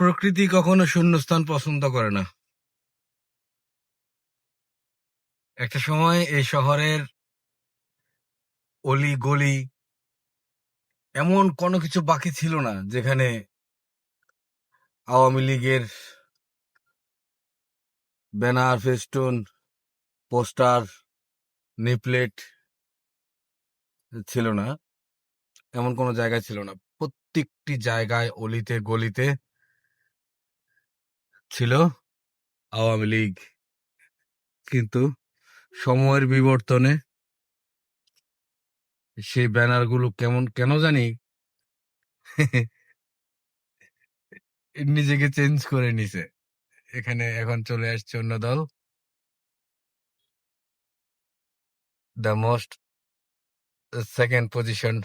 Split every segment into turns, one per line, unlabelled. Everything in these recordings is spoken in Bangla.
প্রকৃতি কখনো শূন্যস্থান পছন্দ করে না। একটা সময় এই শহরের অলি গলি এমন কোনো কিছু বাকি ছিল না, যেখানে আওয়ামী লীগের ব্যানার, ফেস্টুন, পোস্টার নিপলেট ছিল না। এমন কোনো জায়গা ছিল না। প্রত্যেকটি জায়গায় অলিতে, গলিতে ছিল আওয়ামী লীগ। কিন্তু সময়ের বিবর্তনে সেই ব্যানারগুলো কেমন, কেন জানি নিজেকে চেঞ্জ করে নিছে। এখানে এখন চলে আসছে অন্য দল। The most second position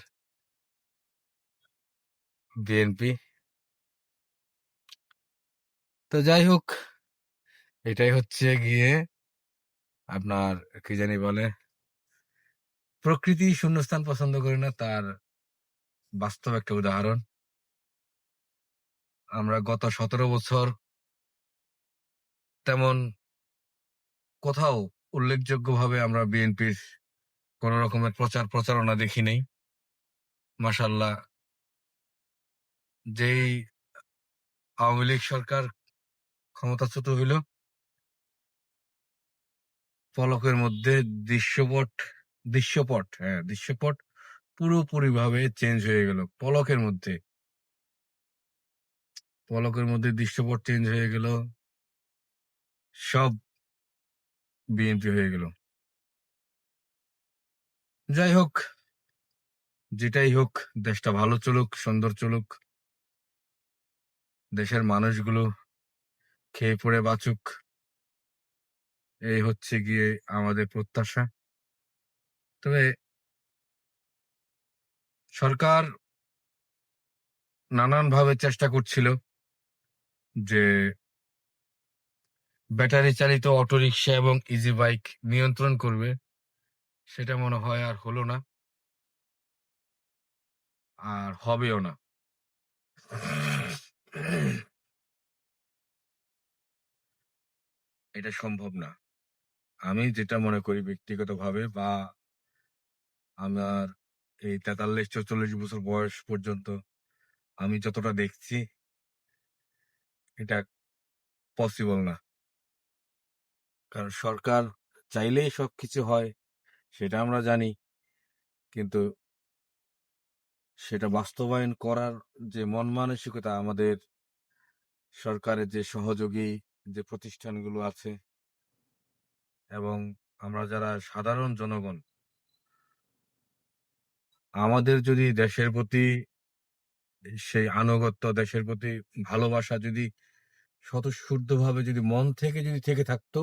BNP তো যাই হোক, এটাই হচ্ছে গিয়ে আপনার কি জানি বলে, প্রকৃতি শূন্যস্থান পছন্দ করে না, তার বাস্তব একটা উদাহরণ। আমরা গত সতেরো বছর তেমন কোথাও উল্লেখযোগ্যভাবে আমরা বিএনপির কোন রকমের প্রচার প্রচারণা দেখি নেই। মাসাল্লাহ যেই আওয়ামী লীগ সরকার ক্ষমতাচ্যুত হইল। পলকের মধ্যে দৃশ্যপট দৃশ্যপট হ্যাঁ দৃশ্যপট পুরোপুরি ভাবে চেঞ্জ হয়ে গেল, পলকের মধ্যে। পলকের মধ্যে দৃশ্যপট চেঞ্জ হয়ে গেল। সব বিএনপি হয়ে গেল। যাই হোক, যেটাই হোক, দেশটা ভালো চলুক, সুন্দর চলুক, দেশের মানুষগুলো খেয়ে পড়ে বাঁচুক। এই হচ্ছে গিয়ে আমাদের প্রত্যাশা। তবে সরকার নানানভাবে চেষ্টা করছিল যে ব্যাটারি চালিত অটোরিকশা এবং ইজি বাইক নিয়ন্ত্রণ করবে। সেটা মনে হয় আর হলো না। আর হবেও না। এটা সম্ভব না। আমি যেটা মনে করি ব্যক্তিগতভাবে বা আমার এই তেতাল্লিশ, চৌচল্লিশ বছর বয়স পর্যন্ত আমি যতটা দেখছি, এটা পসিবল না। কারণ সরকার চাইলেই সবকিছু হয়, সেটা আমরা জানি। কিন্তু সেটা বাস্তবায়ন করার যে মন মানসিকতা আমাদের সরকারের যে সহযোগী যে প্রতিষ্ঠানগুলো আছে এবং আমরা যারা সাধারণ জনগণ, আমাদের যদি দেশের প্রতি সেই আনুগত্য, দেশের প্রতি ভালোবাসা যদি স্বতঃস্ফূর্তভাবে যদি মন থেকে যদি থেকে থাকতো,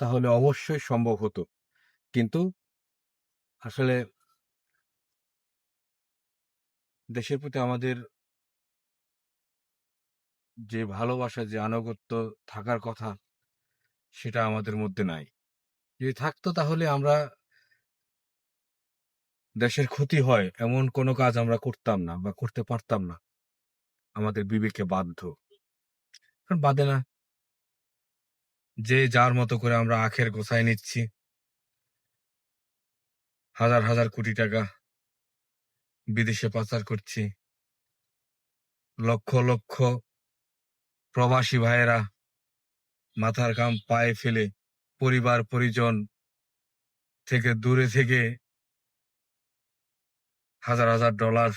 তাহলে অবশ্যই সম্ভব হতো। কিন্তু আসলে দেশের প্রতি আমাদের যে ভালোবাসা যে আনুগত্য থাকার কথা, সেটা আমাদের মধ্যে নাই। যদি থাকতো তাহলে আমরা দেশের ক্ষতি হয়, এমন কোনো কাজ আমরা করতাম না বা করতে পারতাম না। আমাদের বিবেকে বাধ্য। কারণ বাদে না। যে যার মতো করে আমরা আখের গোছায় নিচ্ছি। হাজার হাজার কোটি টাকা বিদেশে পাচার করছি। লক্ষ লক্ষ প্রবাসী ভাইয়েরা, মাথার কাম পায়ে ফেলে পরিবার, পরিজন থেকে দূরে থেকে হাজার হাজার ডলার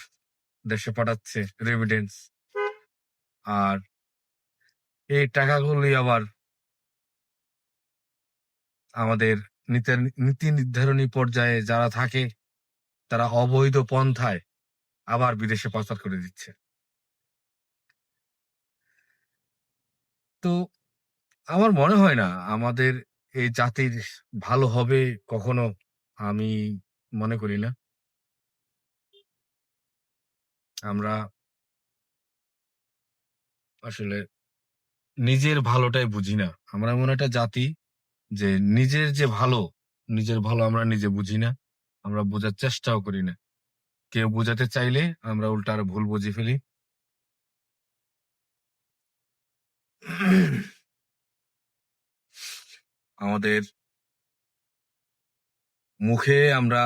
দেশে পাঠাচ্ছে রেমিডেন্স আর এই টাকাগুলি আবার আমাদের নীতি- নির্ধারণী পর্যায়ে যারা থাকে, তারা অবৈধ পন্থায় আবার বিদেশে পাচার করে দিচ্ছে। তো আমার মনে হয় না আমাদের এই জাতির ভালো হবে কখনো আমি মনে করি না। আমরা আসলে নিজের ভালোটাই বুঝি না। আমরা এমন একটা জাতি যে নিজের যে ভালো, নিজের ভালো আমরা নিজে বুঝি না। আমরা বোঝার চেষ্টাও করি না। কেউ বোঝাতে চাইলে আমরা উল্টা আরও ভুল বুঝে ফেলি। আমাদের মুখে আমরা